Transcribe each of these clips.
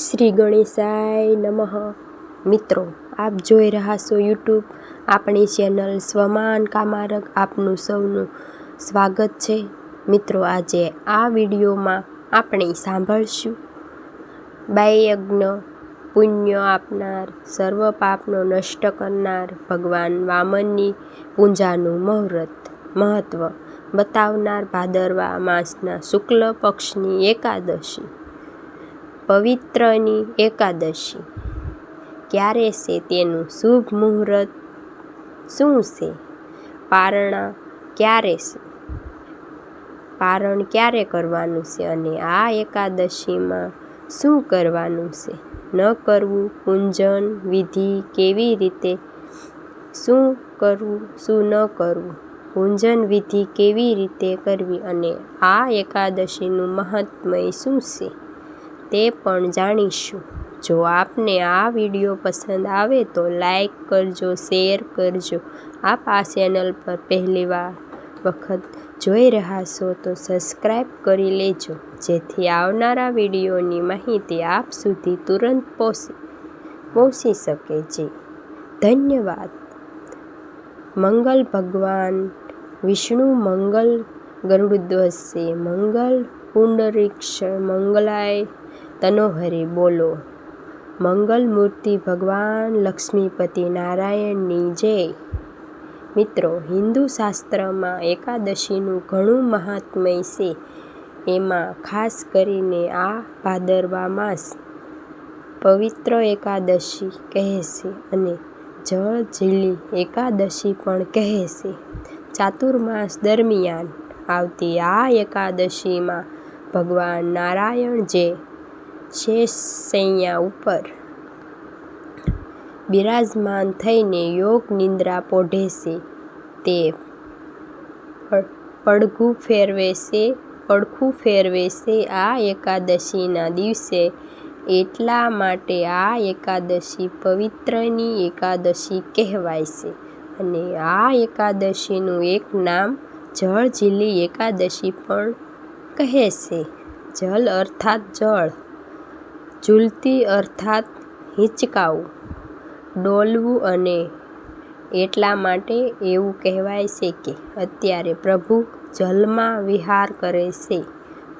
શ્રી ગણેશાય નમઃ. મિત્રો, આપ જોઈ રહ્યા છો યુટ્યુબ આપણી ચેનલ સ્વમાન કામારક આપનું સૌનું સ્વાગત છે. મિત્રો, આજે આ વિડીયોમાં આપણે સાંભળશું બાયયજ્ઞ, પુણ્ય આપનાર, સર્વ પાપનો નષ્ટ કરનાર ભગવાન વામનની પૂજાનું મુહૂર્ત મહત્ત્વ બતાવનાર ભાદરવા માસના શુક્લ પક્ષની એકાદશી. પવિત્રની એકાદશી. ક્યારે છે તેનું શુભ મુહૂર્ત? શું છે? પારણા ક્યારે છે? પારણ ક્યારે કરવાનું છે અને આ એકાદશીમાં શું કરવાનું છે? ન કરવું, પૂંજન, વિધિ કેવી રીતે? શું કરવું, શું ન કરવું? પૂંજન, વિધિ કેવી રીતે કરવી અને આ એકાદશીનું મહાત્મય શું છે? તે પણ જાણીશું. જો આપને આ વીડિયો પસંદ આવે તો લાઈક કરજો, શેર કરજો. આપ આ ચેનલ પર પહેલીવાર વખત જોઈ રહ્યા છો તો સબસ્ક્રાઈબ કરી લેજો. જેથી આવનારા વિડીયોની માહિતી આપ સુધી તુરંત પહોંચી પહોંચી શકે છે. ધન્યવાદ. મંગલ ભગવાન, વિષ્ણુ મંગલ ગરુડધ્વજસે મંગલ પુંડરીક્ષ મંગલાય. તનોહરે બોલો મંગલ મૂર્તિ ભગવાન લક્ષ્મીપતિ નારાયણની જય મિત્રો, હિન્દુ શાસ્ત્રમાં એકાદશીનું ઘણું મહાત્મય છે. એમાં ખાસ કરીને આ ભાદરવા માસ પવિત્ર એકાદશી કહે છે અને જળ ઝીલી એકાદશી પણ કહે છે. ચાતુર્માસ દરમિયાન આવતી આ એકાદશીમાં ભગવાન નારાયણ જે શેષ સૈયા ઉપર. બિરાજમાન થઈને યોગ નિંદ્રા પોઢે છે. તે પડઘું ફેરવે છે, પડખું ફેરવે છે આ એકાદશીના દિવસે. એટલા માટે આ એકાદશી પવિત્રની એકાદશી કહેવાય છે અને આ એકાદશીનું એક નામ જળ ઝીલી એકાદશી પણ કહે છે. જલ અર્થાત જળ. ઝૂલતી અર્થાત હિંચકાવું, ડોલવું અને એટલા માટે એવું કહેવાય છે કે અત્યારે પ્રભુ જલમાં વિહાર કરે છે.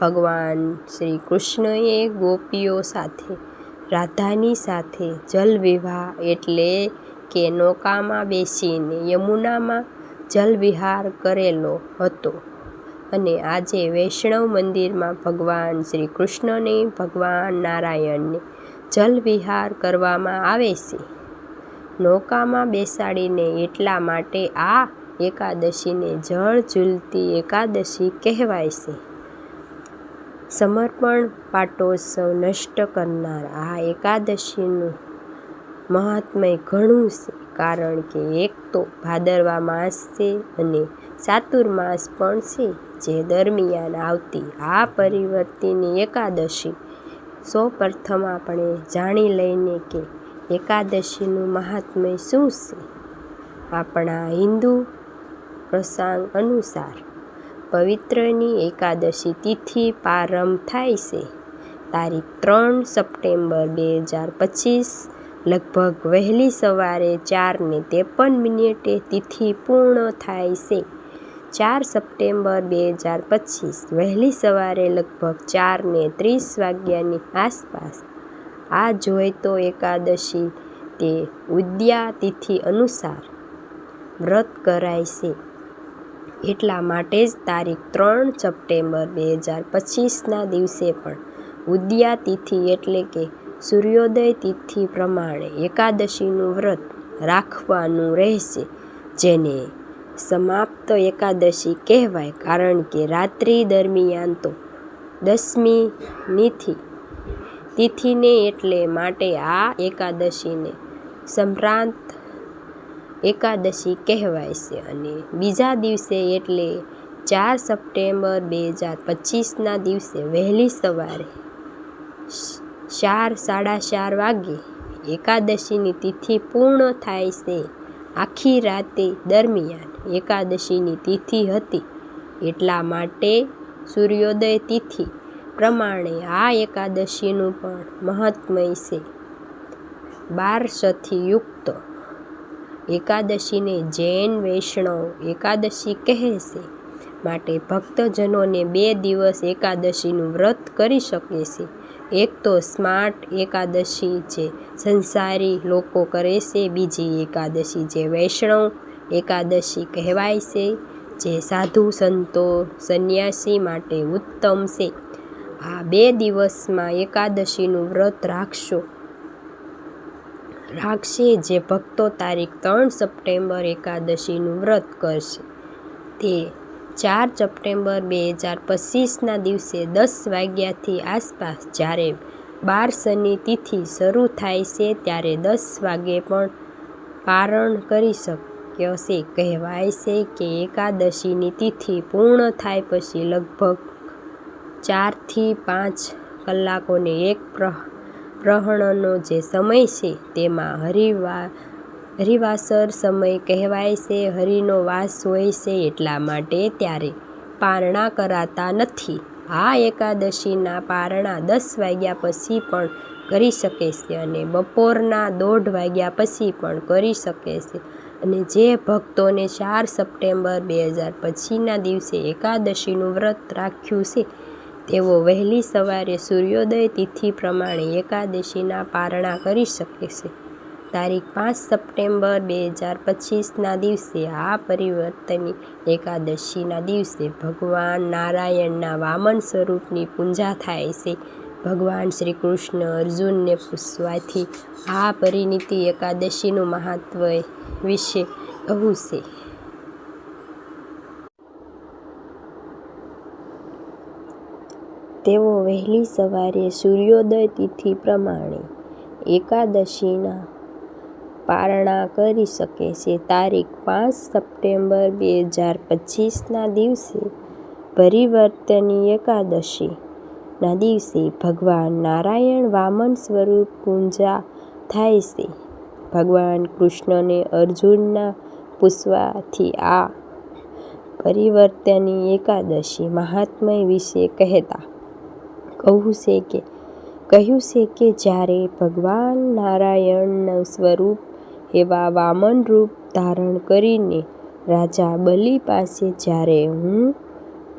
ભગવાન શ્રી કૃષ્ણએ ગોપીઓ સાથે, રાધાની સાથે જલ વિવાહ એટલે કે નૌકામાં બેસીને યમુનામાં જલવિહાર કરેલો હતો. અને આજે વૈષ્ણવ મંદિરમાં ભગવાન શ્રી કૃષ્ણને ભગવાન નારાયણને જલવિહાર કરવામાં આવે છે. નૌકામાં બેસાડીને એટલા માટે આ એકાદશીને જળ ઝૂલતી એકાદશી કહેવાય છે. સમર્પણ, પાટોત્સવ નષ્ટ કરનાર આ એકાદશીનું મહાત્મય ઘણું છે, કારણ કે એક તો ભાદરવા માસ છે અને ચાતુર્માસ પણ છે, જે દરમિયાન આવતી આ પરિવર્તિની એકાદશી. સૌ પ્રથમ આપણે જાણી લઈને કે એકાદશીનું મહાત્મ્ય શું છે. આપણા હિન્દુ પ્રસંગ અનુસાર પવિત્રની એકાદશી તિથિ પ્રારંભ થાય છે. તારીખ ત્રણ સપ્ટેમ્બર બે હજાર પચીસ, લગભગ વહેલી સવારે ચારને ત્રેપન મિનિટે તિથિ પૂર્ણ થાય છે. ચાર સપ્ટેમ્બર બે હજાર પચીસ, વહેલી સવારે લગભગ ચારને ત્રીસ વાગ્યાની આસપાસ, આ જોઈતો એકાદશી તે ઉદ્યા તિથિ અનુસાર વ્રત કરાય છે. એટલા માટે જ તારીખ ત્રણ સપ્ટેમ્બર બે હજાર પચીસના દિવસે પણ ઉદ્યા તિથિ એટલે કે સૂર્યોદય તિથિ પ્રમાણે એકાદશીનું વ્રત રાખવાનું રહેશે, જેને સમાપ્ત એકાદશી કહેવાય કારણ કે રાત્રિ દરમિયાન તો દસમીનીથી તિથિને એટલે માટે આ એકાદશીને સંભ્રાંત એકાદશી કહેવાય છે અને બીજા દિવસે એટલે ચાર સપ્ટેમ્બર બે હજાર પચીસના દિવસે વહેલી સવારે ચાર સાડા ચાર વાગે એકાદશીની તિથિ પૂર્ણ થાય છે. આખી રાતે દરમિયાન એકાદશીની તિથિ હતી એટલા માટે સૂર્યોદય તિથિ પ્રમાણે આ એકાદશીનું પણ મહાત્મય છે. બારસથી યુક્ત એકાદશીને જૈન વૈષ્ણવ એકાદશી કહે છે. માટે ભક્તજનોને બે દિવસ એકાદશીનું વ્રત કરી શકે છે. એક તો સ્માર્ટ એકાદશી જે સંસારી લોકો કરે છે, બીજી એકાદશી જે વૈષ્ણવ એકાદશી કહેવાય છે, જે સાધુ સંતો સંન્યાસી માટે ઉત્તમ છે. આ બે દિવસમાં એકાદશીનું વ્રત રાખશો. રાખશે જે ભક્તો તારીખ ત્રણ સપ્ટેમ્બર એકાદશીનું વ્રત કરશે. તે ચાર સપ્ટેમ્બર બે હજાર પચીસના દિવસે દસ વાગ્યાથી આસપાસ જ્યારે બારસની તિથિ શરૂ થાય છે ત્યારે દસ વાગે પણ પારણ કરી શક્ય છે. કહેવાય છે કે એકાદશીની તિથિ પૂર્ણ થાય પછી લગભગ ચારથી પાંચ કલાકોને એક પ્રહ પ્રહણનો જે સમય છે તેમાં હરિવા હરિવાસર સમય કહેવાય છે, હરિનો વાસ હોય છે એટલા માટે ત્યારે પારણા કરાતા નથી. આ એકાદશીના પારણા દસ વાગ્યા પછી પણ કરી શકે છે અને બપોરના દોઢ વાગ્યા પછી પણ કરી શકે છે. અને જે ભક્તોને ચાર સપ્ટેમ્બર બે હજાર પછીના દિવસે એકાદશીનું વ્રત રાખ્યું છે, તેઓ વહેલી સવારે સૂર્યોદય તિથિ પ્રમાણે એકાદશીના પારણા કરી શકે છે. તારીખ પાંચ સપ્ટેમ્બર બે હજાર પચીસના દિવસે આ પરિવર્તની એકાદશીના દિવસે ભગવાન નારાયણના વામન સ્વરૂપની પૂજા થાય છે. ભગવાન શ્રી કૃષ્ણ અર્જુનને પૂછવાથી આ પરિણીતિ એકાદશીનું મહત્વ વિશે કહું છે. તેઓ વહેલી સવારે સૂર્યોદય તિથિ પ્રમાણે એકાદશીના પારણા કરી શકે છે. તારીખ પાંચ સપ્ટેમ્બર બે હજાર પચીસના દિવસે પરિવર્તની એકાદશીના દિવસે ભગવાન નારાયણ વામન સ્વરૂપ પૂજા થાય છે. ભગવાન કૃષ્ણને અર્જુનના પૂછવાથી આ પરિવર્તની એકાદશી મહાત્મય વિશે કહેતા કહું છે કે, કહ્યું છે કે જ્યારે ભગવાન નારાયણનું સ્વરૂપ એવા વામન રૂપ ધારણ કરીને રાજા બલિ પાસે જ્યારે હું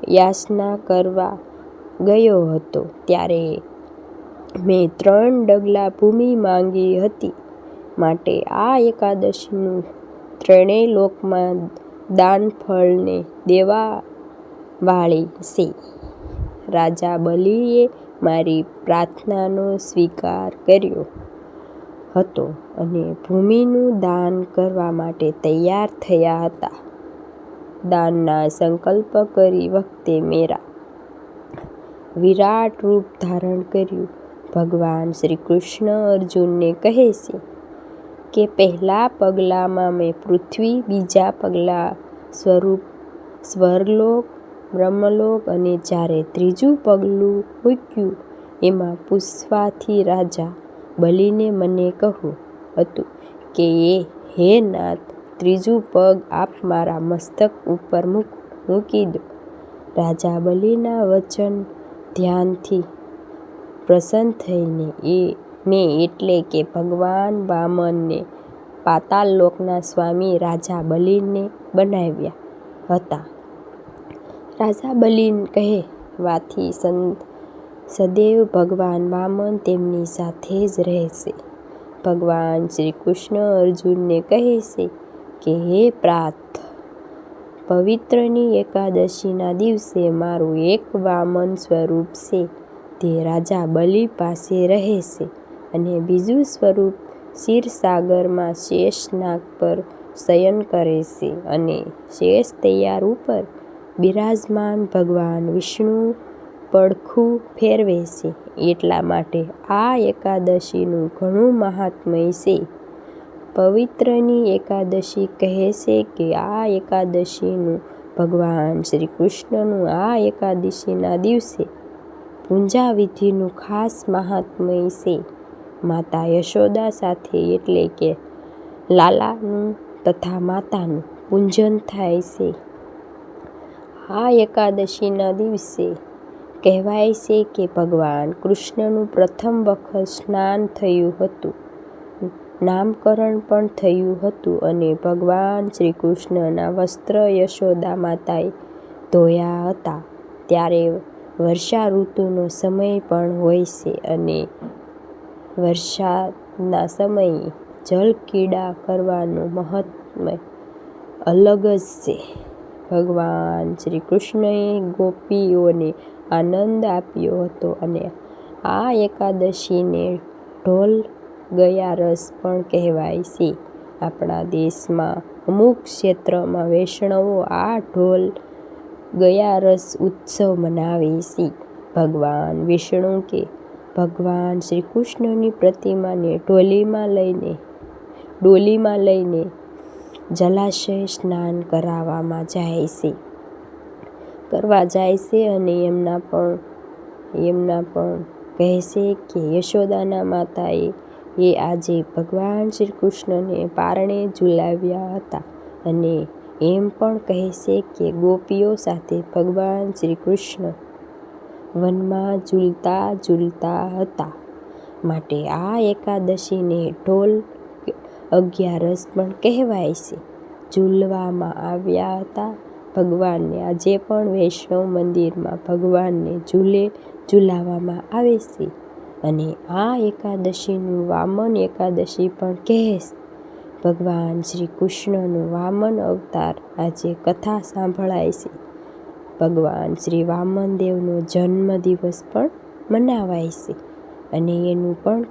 યાચના કરવા ગયો હતો, ત્યારે મેં ત્રણ ડગલા ભૂમિ માંગી હતી. માટે આ એકાદશીનું ત્રણેય લોકમાં દાનફળને દેવાવાળી છે. રાજા બલિએ મારી પ્રાર્થનાનો સ્વીકાર કર્યો. હતો અને ભૂમિનું દાન કરવા માટે તૈયાર થયા હતા. દાનના સંકલ્પ કરી વખતે મેરા વિરાટ રૂપ ધારણ કર્યું. ભગવાન શ્રી કૃષ્ણ અર્જુનને કહે છે કે પહેલા પગલામાં મેં પૃથ્વી, બીજા પગલા સ્વરૂપ સ્વર્ગલોક બ્રહ્મલોક અને જ્યારે ત્રીજું પગલું મૂક્યું, એમાં પુષ્પાથી રાજા બલિને મને કહ્યું હતું કે એ હે નાથ, ત્રીજું પગ આપ મારા મસ્તક ઉપર મૂકી દો. રાજા બલિના વચન ધ્યાનથી પ્રસન્ન થઈને એ, મેં એટલે કે ભગવાન વામનને પાતાળલોકના સ્વામી રાજા બલિને બનાવ્યા હતા. રાજા બલિન કહેવાથી સદૈવ ભગવાન વામન તેમની સાથે જ રહેશે. ભગવાન શ્રી કૃષ્ણ અર્જુનને કહે છે કે, હે પાર્થ પવિત્રની એકાદશીના દિવસે મારું એક વામન સ્વરૂપ છે. તે રાજા બલિ પાસે રહેશે અને બીજું સ્વરૂપ ક્ષીરસાગરમાં શેષનાગ પર શયન કરે છે અને શેષ તૈયાર ઉપર બિરાજમાન ભગવાન વિષ્ણુ પડખું ફેરવે છે એટલા માટે આ એકાદશીનું ઘણું મહાત્મય છે. પવિત્રની એકાદશી કહે છે કે આ એકાદશીનું ભગવાન શ્રી કૃષ્ણનું આ એકાદશીના દિવસે પૂજાવિધિનું ખાસ મહાત્મય છે. માતા યશોદા સાથે એટલે કે લાલાનું તથા માતાનું પૂજન થાય છે. આ એકાદશીના દિવસે કહેવાય છે કે ભગવાન કૃષ્ણનું પ્રથમ વખત સ્નાન થયું હતું. નામકરણ પણ થયું હતું અને ભગવાન શ્રી કૃષ્ણના વસ્ત્ર યશોદા માતાએ ધોયા હતા. ત્યારે વર્ષા ઋતુનો સમય પણ હોય છે અને વરસાદના સમયે જલક્રીડા કરવાનું મહત્વ અલગ જ છે. ભગવાન શ્રી કૃષ્ણએ ગોપીઓને આનંદ આપ્યો હતો અને આ એકાદશીને ઢોલ ગયા રસ પણ કહેવાય છે. આપણા દેશમાં અમુક ક્ષેત્રમાં વૈષ્ણવો આ ઢોલ ગયા રસ ઉત્સવ મનાવે છે. ભગવાન વિષ્ણુ કે ભગવાન શ્રી કૃષ્ણની પ્રતિમાને ડોલીમાં લઈને ડોલીમાં લઈને જલાશય સ્નાન કરાવવામાં જાય છે. કરવા જાય છે અને એમના પણ એમના પણ કહેશે કે યશોદાના માતાએ એ આજે ભગવાન શ્રી કૃષ્ણને પારણે ઝુલાવ્યા હતા અને એમ પણ કહેશે કે ગોપીઓ સાથે ભગવાન શ્રી કૃષ્ણ વનમાં ઝૂલતા ઝૂલતા હતા. માટે આ એકાદશીને ઢોલ અગિયારસ પણ કહેવાય છે. ઝૂલવામાં આવ્યા હતા ભગવાનને, આજે પણ વૈષ્ણવ મંદિરમાં ભગવાનને ઝૂલે, ઝૂલાવવામાં આવે છે. અને આ એકાદશીનું વામન એકાદશી પણ કહે ભગવાન શ્રી કૃષ્ણનું વામન અવતાર આજે કથા સાંભળાય છે. ભગવાન શ્રી વામન દેવનો જન્મદિવસ પણ મનાવાય છે. અને એનું પણ,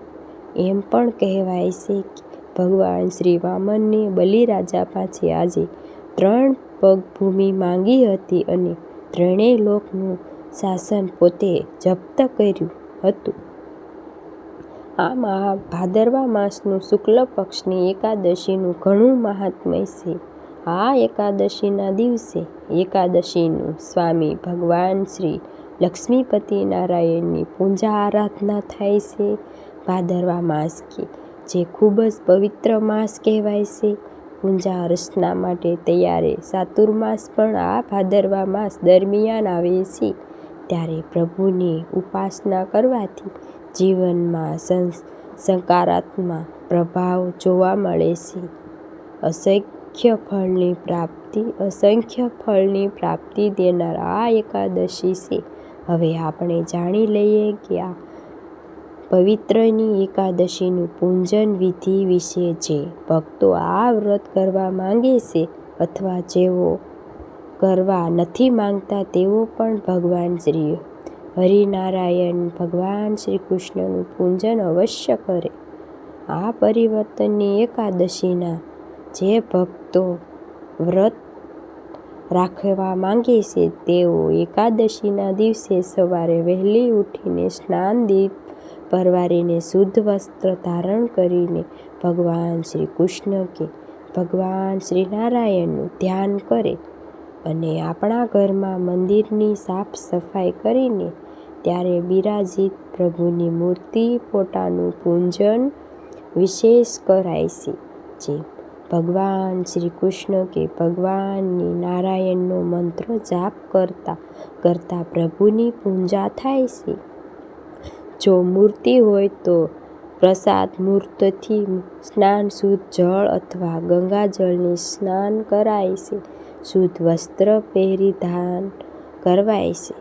એમ પણ કહેવાય છે કે ભગવાન શ્રી વામનને બલિરાજા પાસે આજે ત્રણ પગ ભૂમિ માંગી હતી અને ત્રણેય લોકનું શાસન પોતે જપ્ત કર્યું હતું. આ મહા ભાદરવા માસનું શુક્લ પક્ષની એકાદશીનું ઘણું મહાત્મ્ય છે. આ એકાદશીના દિવસે એકાદશીનું સ્વામી ભગવાન શ્રી લક્ષ્મીપતિ નારાયણની પૂજા આરાધના થાય છે. ભાદરવા માસ કે જે ખૂબ જ પવિત્ર માસ કહેવાય છે. પૂજા અર્ચના માટે તૈયારે ચાતુર્માસ પણ આ ભાદરવા માસ દરમિયાન આવે છે. ત્યારે પ્રભુની ઉપાસના કરવાથી જીવનમાં સકારાત્મક પ્રભાવ જોવા મળે છે. અસંખ્ય ફળની પ્રાપ્તિ, અસંખ્ય ફળની પ્રાપ્તિ દેનાર આ એકાદશી છે. હવે આપણે જાણી લઈએ કે આ પવિત્રની એકાદશીનું પૂજન વિધિ વિશે જે ભક્તો આ વ્રત કરવા માંગે છે અથવા જેઓ કરવા નથી માંગતા તેઓ પણ ભગવાન શ્રી હરિનારાયણ ભગવાન શ્રી કૃષ્ણનું પૂજન અવશ્ય કરે. આ પરિવર્તનની એકાદશીના જે ભક્તો વ્રત રાખવા માંગે છે તેઓ એકાદશીના દિવસે સવારે વહેલી ઉઠીને સ્નાન દીપ પરવારીને શુદ્ધ વસ્ત્ર ધારણ કરીને ભગવાન શ્રી કૃષ્ણ કે ભગવાન શ્રી નારાયણનું ધ્યાન કરે અને આપણા ઘરમાં મંદિરની સાફ સફાઈ કરીને ત્યારે બિરાજીત પ્રભુની મૂર્તિ ફોટાનું પૂજન વિશેષ કરાય છે. જે ભગવાન શ્રી કૃષ્ણ કે ભગવાનની નારાયણનો મંત્ર જાપ કરતા કરતા પ્રભુની પૂજા થાય છે. જો મૂર્તિ હોય તો પ્રસાદ મૂર્તથી સ્નાન શુદ્ધ જળ અથવા ગંગાજળની સ્નાન કરાય છે. શુદ્ધ વસ્ત્ર પહેરી ધાન કરવાય છે.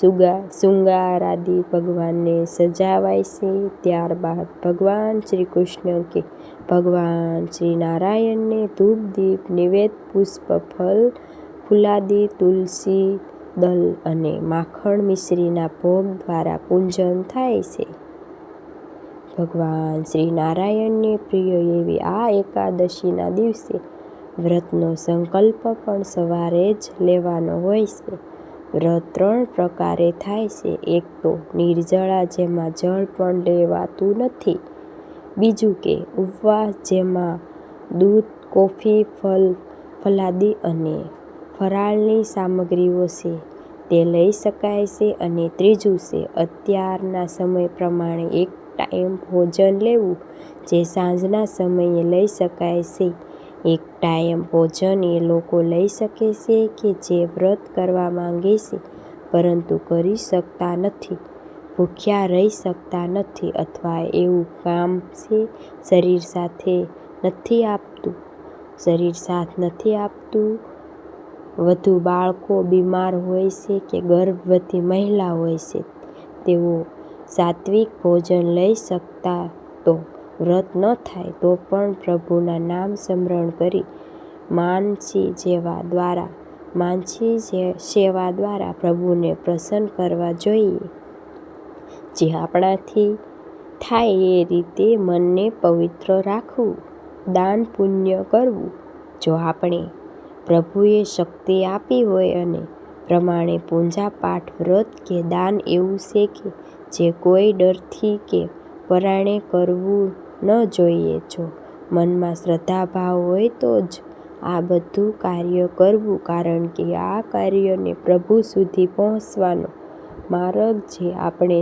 સુગા, શૃંગાર આદિ ભગવાનને સજાવાય છે. ત્યારબાદ ભગવાન શ્રી કૃષ્ણ કે ભગવાન શ્રી નારાયણને ધૂપ દીપ નિવેદ, પુષ્પ, ફલ, ફુલાદી, તુલસી દલ અને માખણ મિશ્રીના ભોગ દ્વારા પૂજન થાય છે. ભગવાન શ્રી નારાયણને પ્રિય એવી આ એકાદશીના દિવસે વ્રતનો સંકલ્પ પણ સવારે જ લેવાનો હોય છે. વ્રત ત્રણ પ્રકારે થાય છે. એક તો નિર્જળા જેમાં જળ પણ લેવાતું નથી. બીજું કે ઉપવાસ જેમાં દૂધ, કોફી, ફલ, ફલાદી અને ફરાળની સામગ્રીઓ છે, તે લઈ શકાય છે અને ત્રીજું છે, અત્યારના સમય પ્રમાણે એક ટાઈમ ભોજન લેવું, જે સાંજના સમયે લઈ શકાય છે. એક ટાઈમ ભોજન એ લોકો લઈ શકે છે કે જે વ્રત કરવા માંગે છે, પરંતુ કરી શકતા નથી, ભૂખ્યા રહી શકતા નથી અથવા એવું કામ છે, શરીર સાથે નથી આપતું, શરીર સાથ નથી આપતું વધુ બાળકો બીમાર હોય છે કે ગર્ભવતી મહિલા હોય છે, તેઓ સાત્વિક ભોજન લઈ શકતા તો વ્રત ન થાય તો પણ પ્રભુના નામ સ્મરણ કરી માનસી જેવા દ્વારા, માનસી સેવા દ્વારા પ્રભુને પ્રસન્ન કરવા જોઈએ. જે આપણાથી થાય એ રીતે મનને પવિત્ર રાખવું, દાન પુણ્ય કરવું. જો આપણે પ્રભુએ શક્તિ આપી હોય અને પ્રમાણે પૂજાપાઠ, વ્રત કે દાન એવું છે કે જે કોઈ ડરથી કે પરાણે કરવું ન જોઈએ. જો મનમાં શ્રદ્ધાભાવ હોય તો જ આ બધું કાર્ય કરવું, કારણ કે આ કાર્યને પ્રભુ સુધી પહોંચવાનો માર્ગ જે આપણે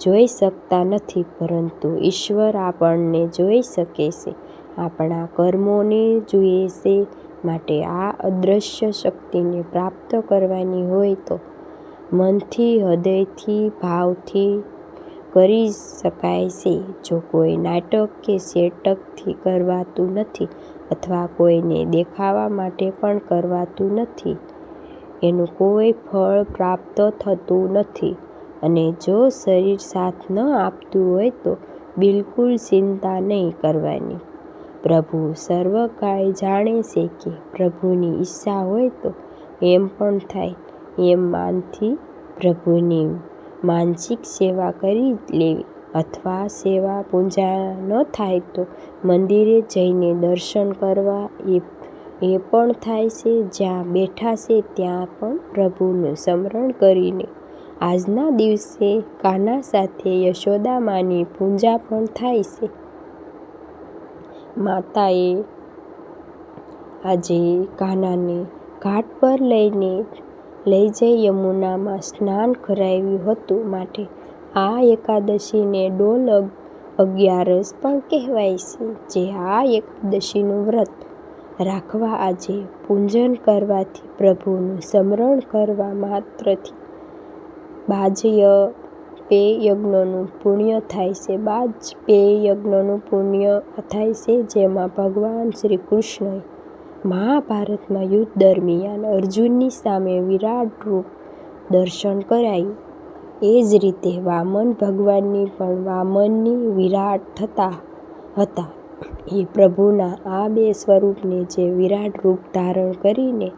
જોઈ શકતા નથી, પરંતુ ઈશ્વર આપણને જોઈ શકે છે. આપણા કર્મોને જુએ છે માટે આ અદૃશ્ય શક્તિને પ્રાપ્ત કરવાની હોય તો મનથી, હૃદયથી, ભાવથી કરી શકાય છે. જો કોઈ નાટક કે સેટકથી કરવાતું નથી અથવા કોઈને દેખાવા માટે પણ કરવાતું નથી, એનું કોઈ ફળ પ્રાપ્ત થતું નથી અને જો શરીર સાથ ન આપતું હોય તો બિલકુલ ચિંતા નહીં કરવાની. પ્રભુ સર્વકાય જાણે છે કે પ્રભુની ઈચ્છા હોય તો એમ પણ થાય. એમ માનથી પ્રભુની માનસિક સેવા કરી લેવી અથવા સેવા પૂજા ન થાય તો મંદિરે જઈને દર્શન કરવા એ એ પણ થાય છે. જ્યાં બેઠા છે ત્યાં પણ પ્રભુનું સ્મરણ કરીને આજના દિવસે કાના સાથે યશોદા માની પૂજા પણ થાય છે. માતાએ આજે કાનાને ઘાટ પર લઈને લઈ જઈ યમુનામાં સ્નાન કરાવ્યું હતું માટે આ એકાદશીને ડોલ અગિયારસ પણ કહેવાય છે, જે આ એકાદશીનું વ્રત રાખવા આજે પૂજન કરવાથી પ્રભુનું સ્મરણ કરવા માત્રથી બાજ્ય પે યજ્ઞનું પુણ્ય થાય છે. બાજ પે યજ્ઞનું પુણ્ય થાય છે, જેમાં ભગવાન શ્રી કૃષ્ણએ મહાભારતમાં યુદ્ધ દરમિયાન અર્જુનની સામે વિરાટ રૂપ દર્શન કરાયું. એ જ રીતે વામન ભગવાનની પણ વામનની વિરાટ થતા હતા. એ પ્રભુના આ બે સ્વરૂપને જે વિરાટ રૂપ ધારણ કરીને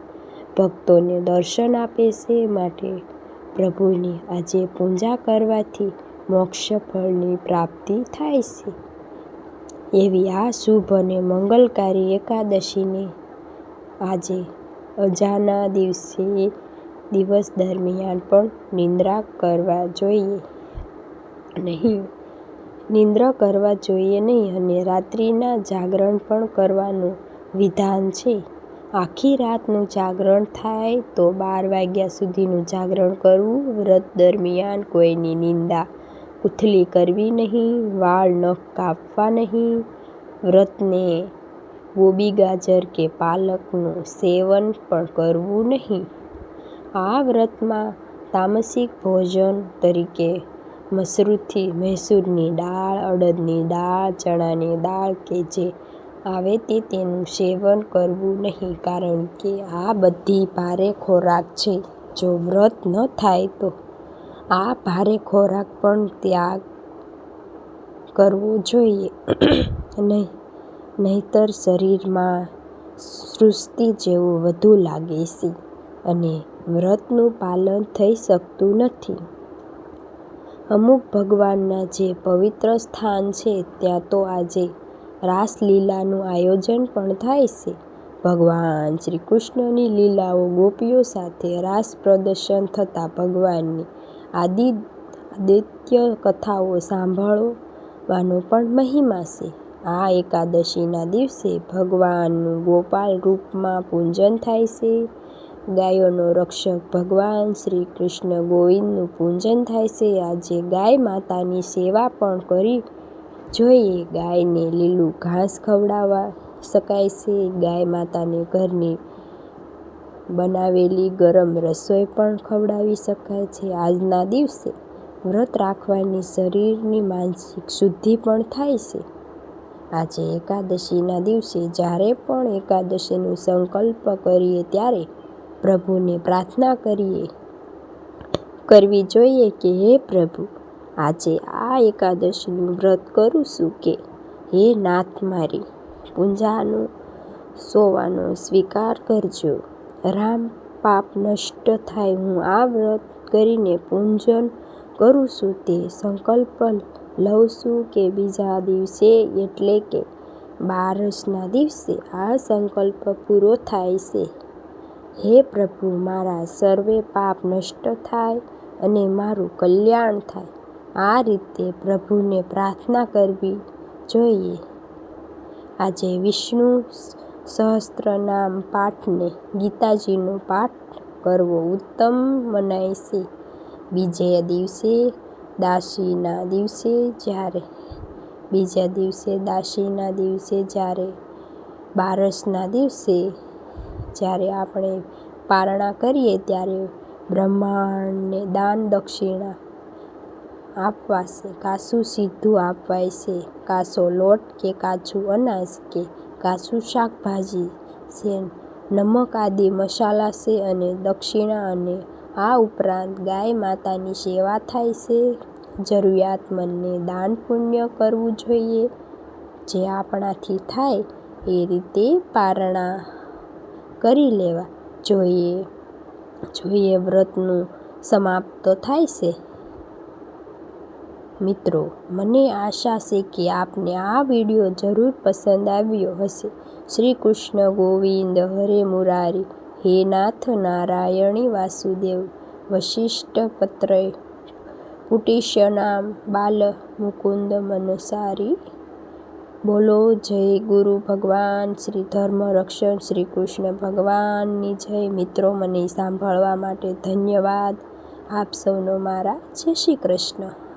ભક્તોને દર્શન આપે છે, માટે પ્રભુની આજે પૂજા કરવાથી મોક્ષ ફળની પ્રાપ્તિ થાય છે. એવી આ શુભ અને મંગલકારી એકાદશીને આજે અજાના દિવસે દિવસ દરમિયાન પણ નિંદ્રા કરવા જોઈએ. નહીં, નિંદ્રા કરવા જોઈએ નહીં અને રાત્રિના જાગરણ પણ કરવાનું વિધાન છે. આખી રાતનું જાગરણ થાય તો બાર વાગ્યા સુધીનું જાગરણ કરવું વ્રત દરમિયાન કોઈની નિંદા ઉથલી કરવી નહીં, વાળ નખ કાપવા નહીં. વ્રતને ગોબી, ગાજર કે પાલકનું સેવન પણ કરવું નહીં. આ વ્રતમાં તામસિક ભોજન તરીકે મસરૂથી મૈસૂરની દાળ, અડદની દાળ, ચણાની દાળ કે જે આવે તે તેનું સેવન કરવું નહીં, કારણ કે આ બધી ભારે ખોરાક છે. જો વ્રત ન થાય તો આ ભારે ખોરાક પણ ત્યાગ કરવો જોઈએ. નહીં, નહીંતર શરીરમાં સૃષ્ટિ જેવું વધુ લાગે છે અને વ્રતનું પાલન થઈ શકતું નથી. અમુક ભગવાનના જે પવિત્ર સ્થાન છે, ત્યાં તો આજે રાસલીલાનું આયોજન પણ થાય છે. ભગવાન શ્રી કૃષ્ણની લીલાઓ ગોપીઓ સાથે રાસ પ્રદર્શન થતાં ભગવાનની આદિ આદિત્ય કથાઓ સાંભળવાનો પણ મહિમા છે. આ એકાદશીના દિવસે ભગવાનનું ગોપાલ રૂપમાં પૂજન થાય છે. ગાયોનો રક્ષક ભગવાન શ્રી કૃષ્ણ ગોવિંદનું પૂજન થાય છે. આજે ગાય માતાની સેવા પણ કરી જોઈએ ગાયને લીલું ઘાસ ખવડાવવા શકાય છે. ગાય માતાને ઘરની બનાવેલી ગરમ રસોઈ પણ ખવડાવી શકાય છે. આજના દિવસે વ્રત રાખવાથી શરીરની માનસિક શુદ્ધિ પણ થાય છે. આજે એકાદશીના દિવસે જ્યારે પણ એકાદશીનો સંકલ્પ કરીએ ત્યારે પ્રભુને પ્રાર્થના કરીએ. કરવી જોઈએ કે હે પ્રભુ આજે આ એકાદશીનું વ્રત કરું છું કે, હે નાથ મારી, પૂજાનો સોવાનો સ્વીકાર કરજો. રામ પાપ નષ્ટ થાય, હું આ વ્રત કરીને પૂજન કરું છું તે સંકલ્પ લઉં છું કે બીજા દિવસે એટલે કે બારસના દિવસે આ સંકલ્પ પૂરો થાય છે. હે પ્રભુ, મારા સર્વે પાપ નષ્ટ થાય અને મારું કલ્યાણ થાય. આ રીતે પ્રભુને પ્રાર્થના કરવી જોઈએ. આજે વિષ્ણુ સહસ્ત્રનામ પાઠને ગીતાજીનો પાઠ કરવો ઉત્તમ મનાય છે. બીજે દિવસે દાસીના દિવસે જ્યારે બીજા દિવસે દાસીના દિવસે જ્યારે, બારસના દિવસે જ્યારે આપણે પારણા કરીએ ત્યારે બ્રહ્માંડને દાન દક્ષિણા આપવાશે કાચું સીધું આપવાય છે કાચો લોટ કે કાચું અનાજ કે કાચું શાકભાજી છે નમક આદિ મસાલા છે અને દક્ષિણા અને આ ઉપરાંત ગાય માતાની સેવા થાય છે. જરૂરિયાતમંદને દાન પુણ્ય કરવું જોઈએ. જે આપણાથી થાય એ રીતે પારણા કરી લેવા જોઈએ. જોઈએ વ્રતનું સમાપ્ત થાય છે મિત્રો, મને આશા છે કે આપને આ વીડિયો જરૂર પસંદ આવ્યો હશે. શ્રી કૃષ્ણ ગોવિંદ હરે મુરારી, હે નાથ નારાયણી વાસુદેવ, વશિષ્ઠ પત્રય કુટિશ્યનામ બાલ મુકુંદ મનસારી. બોલો, જય ગુરુ ભગવાન, શ્રી ધર્મ રક્ષણ, શ્રી કૃષ્ણ ભગવાનની જય. મિત્રો, મને સાંભળવા માટે ધન્યવાદ. આપ સૌનો મારા, જય શ્રી કૃષ્ણ.